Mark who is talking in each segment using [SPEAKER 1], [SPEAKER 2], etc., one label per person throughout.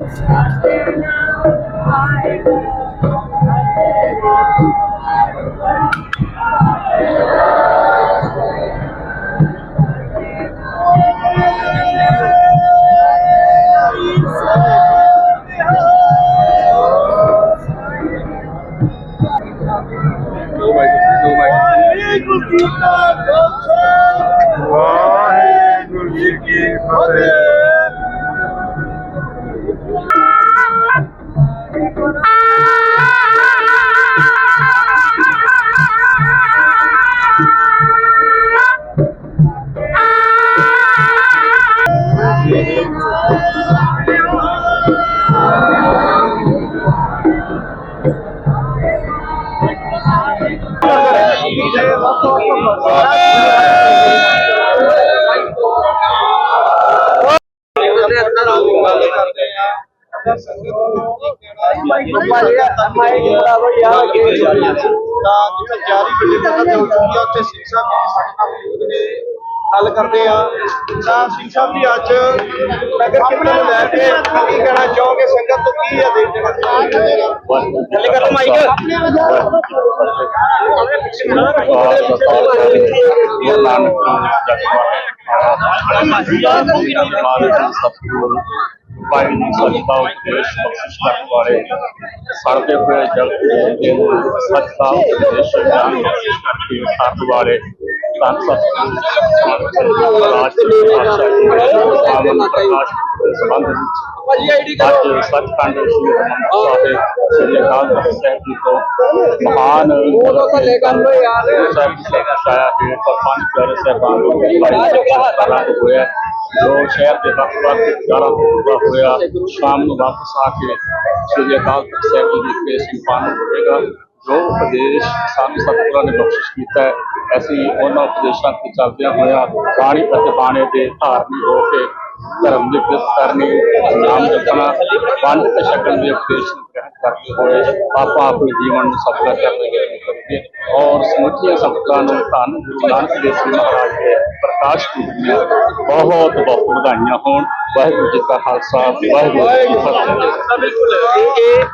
[SPEAKER 1] ਵਾਹਿਗੁਰੂ ਜੀ ਕਾ ਖਾਲਸਾ
[SPEAKER 2] ਗੱਲ ਕਰਦੇ ਆ ਤਾਂ ਸਿੰਘ ਸਾਹਿਬ ਜੀ ਅੱਜ ਨਗਰ ਕੀਰਤਨ ਨੂੰ ਲੈ ਕੇ ਕੀ ਕਹਿਣਾ ਚਾਹੋਗੇ ਸੰਗਤ ਤੋਂ ਕੀ ਹੈ ਦੇਖ ਥੱਲੇ ਕਰ ਲਓ ਮਾਈਕ
[SPEAKER 3] ਭਾਈ ਜੀ ਸੱਚਾ ਉਪਦੇਸ਼ ਬਖਸ਼ਿਸ਼ ਕਰਨ ਵਾਲੇ ਸੜਦੇ ਹੋਏ ਜਗਤ ਦੇ ਸੱਚਾ ਉਪਦੇਸ਼ ਗਿਆਨ ਬਖਸ਼ਿਸ਼ ਕਰਕੇ ਕਰਨ ਵਾਲੇ ਧੰਨ ਸਤਿਗੁਰੂ ਰਾਜ ਦੀ ਭਾਸ਼ਾ ਜੀ ਪਾਵਨ ਪ੍ਰਕਾਸ਼ ਦੇ ਸੰਬੰਧ ਵਿੱਚ ਅੱਜ ਸੱਚਖੰਡ ਸ੍ਰੀ ਹਰਿਮੰਦਰ ਸਾਹਿਬ ਸ੍ਰੀ ਅਕਾਲ ਤਖਤ ਸਾਹਿਬ ਜੀ ਤੋਂ ਮਹਾਨ ਉਹ ਥੱਲੇ ਕਰ ਲੋ ਯਾਰ ਸਾਹਿਬ ਜੀ ਦਾ ਸਾਇਆ ਹੈ ਪਰ ਪੰਜ ਪਿਆਰੇ ਸਾਹਿਬਾਨ ਨੂੰ ਬੜੀ ਹੋਇਆ ਜੋ ਸ਼ਹਿਰ ਦੇ ਵੱਖ ਵੱਖ ਜਗ੍ਹਾਵਾਂ ਤੋਂ ਪੂਰਾ ਹੋਇਆ ਸ਼ਾਮ ਨੂੰ ਵਾਪਸ ਆ ਕੇ ਸ੍ਰੀ ਅਕਾਲ ਤਖਤ ਸਾਹਿਬ ਜੀ ਦੇ ਸੰਪੰਨ ਹੋਵੇਗਾ ਜੋ ਉਪਦੇਸ਼ ਸਾਨੂੰ ਸਤਿਗੁਰਾਂ ਨੇ ਬਖਸ਼ਿਸ਼ ਕੀਤਾ ਹੈ ਅਸੀਂ ਉਹਨਾਂ ਉਪਦੇਸ਼ਾਂ ਤੇ ਚੱਲਦਿਆਂ ਹੋਇਆ ਬਾਣੀ ਅਤੇ ਬਾਣੇ ਦੇ ਧਾਰਨੀ ਹੋ ਕੇ ਧਰਮ ਦੀ ਕਿਰਤ ਕਰਨੀ ਨਾਮ ਜਪਣਾ ਵੰਡ ਤੇ ਛਕਣ ਦੇ ਉਪਦੇਸ਼ ਨੂੰ ਗ੍ਰਹਿਣ ਕਰਦੇ ਹੋਏ ਆਪਾਂ ਆਪਣੇ ਜੀਵਨ ਨੂੰ ਸਫਲ ਕਰਨ ਦੀ ਕੋਸ਼ਿਸ਼ ਕਰੀਏ ਔਰ ਸਮੁੱਚੀਆਂ ਸੰਗਤਾਂ ਨੂੰ ਧੰਨ ਗੁਰੂ ਨਾਨਕ ਦੇਵ ਜੀ ਮਹਾਰਾਜ ਦੇ ਪ੍ਰਕਾਸ਼ ਪੁਰਬ ਦੀਆਂ ਬਹੁਤ ਬਹੁਤ ਵਧਾਈਆਂ ਹੋਣ। ਵਾਹਿਗੁਰੂ ਜੀ ਕਾ ਖਾਲਸਾ, ਵਾਹਿਗੁਰੂ ਜੀ ਕੀ ਫਤਿਹ।
[SPEAKER 2] ਬਿਲਕੁਲ ਇਹ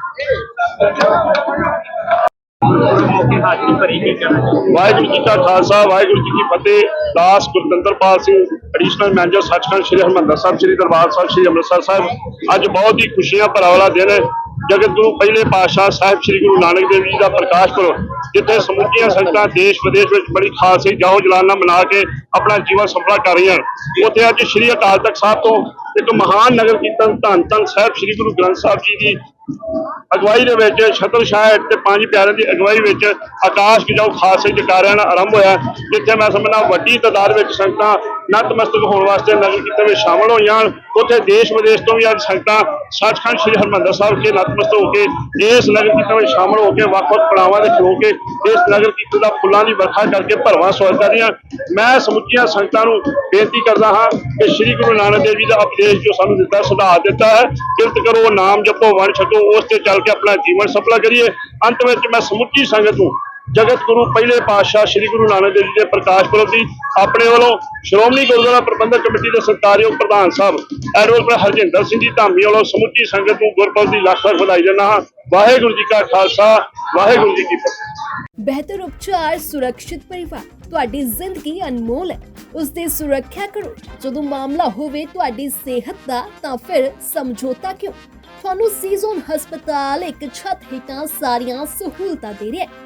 [SPEAKER 2] ਮੌਕੇ ਹਾਜ਼ਰੀ ਭਰੀ ਕੀ ਕਹਿਣਾ
[SPEAKER 4] ਵਾਹਿਗੁਰੂ ਜੀ ਕਾ ਖਾਲਸਾ, ਵਾਹਿਗੁਰੂ ਜੀ ਕੀ ਫਤਿਹ। ਦਾਸ ਗੁਰਦਿੰਦਰਪਾਲ ਸਿੰਘ ਐਡੀਸ਼ਨਲ ਮੈਨੇਜਰ ਸੱਚਖੰਡ ਸ੍ਰੀ ਹਰਿਮੰਦਰ ਸਾਹਿਬ, ਸ੍ਰੀ ਦਰਬਾਰ ਸਾਹਿਬ, ਸ੍ਰੀ ਅੰਮ੍ਰਿਤਸਰ ਸਾਹਿਬ। ਅੱਜ ਬਹੁਤ ਹੀ ਖੁਸ਼ੀਆਂ ਭਰਾ ਵਾਲਾ ਦਿਨ ਹੈ। ਜਗਤ ਗੁਰੂ, ਪਹਿਲੇ ਪਾਤਸ਼ਾਹ ਸਾਹਿਬ, ਸ੍ਰੀ ਗੁਰੂ ਨਾਨਕ ਦੇਵ ਜੀ ਦਾ ਪ੍ਰਕਾਸ਼ ਪੁਰਬ, ਜਿੱਥੇ ਸਮੁੱਚੀਆਂ ਸੰਗਤਾਂ ਦੇਸ਼ ਵਿਦੇਸ਼ ਵਿੱਚ ਬੜੀ ਖਾਲਸੇ ਜਾਹੋ ਜਲਾਨਾ ਮਨਾ ਕੇ ਆਪਣਾ ਜੀਵਨ ਸਫਲਾ ਕਰ ਰਹੀਆਂ ਹਨ। ਉੱਥੇ ਅੱਜ ਸ੍ਰੀ ਅਕਾਲ ਤਖਤ ਸਾਹਿਬ ਤੋਂ ਇੱਕ ਮਹਾਨ ਨਗਰ ਕੀਰਤਨ ਧੰਨ ਧੰਨ ਸਾਹਿਬ, ਸ੍ਰੀ ਗੁਰੂ ਗ੍ਰੰਥ ਸਾਹਿਬ ਜੀ ਦੀ ਅਗਵਾਈ ਦੇ ਵਿੱਚ ਛਤਰ ਸ਼ਾਹ ਤੇ ਪੰਜ ਪਿਆਰਿਆਂ ਦੀ ਅਗਵਾਈ ਵਿੱਚ ਆਕਾਸ਼ ਗਿਜਾਓ ਖਾਲਸੇ ਜਕਾਰਿਆਂ ਨਾਲ ਆਰੰਭ ਹੋਇਆ, ਜਿੱਥੇ ਮੈਂ ਸਮਝਣਾ ਵੱਡੀ ਤਾਦਾਦ ਵਿੱਚ ਸੰਗਤਾਂ ਨਤਮਸਤਕ ਹੋਣ ਵਾਸਤੇ ਨਗਰ ਕੀਰਤਨ ਵਿੱਚ ਸ਼ਾਮਲ ਹੋਈਆਂ ਹਨ। ਉੱਥੇ ਦੇਸ਼ ਵਿਦੇਸ਼ ਤੋਂ ਵੀ ਅੱਜ ਸੰਗਤਾਂ ਸੱਚਖੰਡ ਸ੍ਰੀ ਹਰਿਮੰਦਰ ਸਾਹਿਬ ਕੇ ਨਤਮਸਤਕ ਹੋ ਕੇ, ਇਸ ਨਗਰ ਕੀਰਤਨ ਵਿੱਚ ਸ਼ਾਮਲ ਹੋ ਕੇ, ਵੱਖ-ਵੱਖ ਪੜਾਵਾਂ ਦੇ ਖਲੋ ਕੇ, ਇਸ ਨਗਰ ਕੀਰਤਨ ਦਾ ਫੁੱਲਾਂ ਦੀ ਵਰਖਾ ਕਰਕੇ ਭਰਵਾਂ ਸਵਾਗਤ ਕਰ ਰਹੀਆਂ ਮੈਂ ਸਮੁੱਚੀਆਂ ਸੰਗਤਾਂ ਨੂੰ ਬੇਨਤੀ ਕਰਦਾ ਹਾਂ ਕਿ ਸ੍ਰੀ ਗੁਰੂ ਨਾਨਕ ਦੇਵ ਜੀ ਦਾ ਉਪਦੇਸ਼ ਜੋ ਸਾਨੂੰ ਦਿੱਤਾ, ਸੁਧਾਰ ਦਿੱਤਾ ਹੈ। ਕਿਰਤ ਕਰੋ, ਨਾਮ ਜਪੋ, ਵੰਡ ਛਕੋ, ਉਸ ਤੇ ਚੱਲ ਕੇ ਆਪਣਾ ਜੀਵਨ ਸਫਲਾ ਕਰੀਏ। ਅੰਤ ਵਿੱਚ ਮੈਂ ਸਮੁੱਚੀ ਸੰਗਤ ਨੂੰ ਜਗਤ ਗੁਰੂ ਪਹਿਲੇ ਪਾਤਸ਼ਾਹ ਸ੍ਰੀ ਗੁਰੂ ਨਾਨਕ ਦੇਵ ਜੀ ਦੇ ਪ੍ਰਕਾਸ਼ ਪੁਰਬ ਦੀ ਆਪਣੇ ਵੱਲੋਂ ਸ਼੍ਰੋਮਣੀ ਗੁਰਦੁਆਰਾ ਪ੍ਰਬੰਧਕ ਕਮੇਟੀ ਦੇ ਸਤਿਕਾਰਯੋਗ ਪ੍ਰਧਾਨ ਸਾਹਿਬ, ਐਡਵੋਕੇਟ ਹਰਜਿੰਦਰ ਸਿੰਘ ਜੀ ਧਾਮੀ ਵੱਲੋਂ ਸਮੁੱਚੀ ਸੰਗਤ ਨੂੰ ਗੁਰਪੁਰਬ ਦੀ ਲੱਖ ਲੱਖ ਵਧਾਈ ਦਿੰਦਾ ਹਾਂ। ਵਾਹਿਗੁਰੂ ਜੀ ਕਾ ਖਾਲਸਾ, ਵਾਹਿਗੁਰੂ ਜੀ ਕੀ ਫਤਿਹ।
[SPEAKER 5] ਬਿਹਤਰ ਉਪਚਾਰ, ਸੁਰੱਖਿਅਤ ਪਰਿਵਾਰ, ਤੁਹਾਡੀ ਜ਼ਿੰਦਗੀ ਅਨਮੋਲ ਹੈ। ਉਸ ਦੀ ਸੁਰੱਖਿਆ ਕਰੋ। ਜਦੋਂ ਮਾਮਲਾ ਹੋਵੇ ਤੁਹਾਡੀ ਸਿਹਤ ਦਾ, ਤਾਂ ਫਿਰ ਸਮਝੌਤਾ ਕਿਉਂ? ਤੁਹਾਨੂੰ ਸੀਜ਼ਨ ਹਸਪਤਾਲ ਇੱਕ ਛੱਤ ਹੇਠਾਂ ਸਾਰੀਆਂ ਸਹੂਲਤਾਂ ਦੇ ਰਿਹਾ ਹੈ।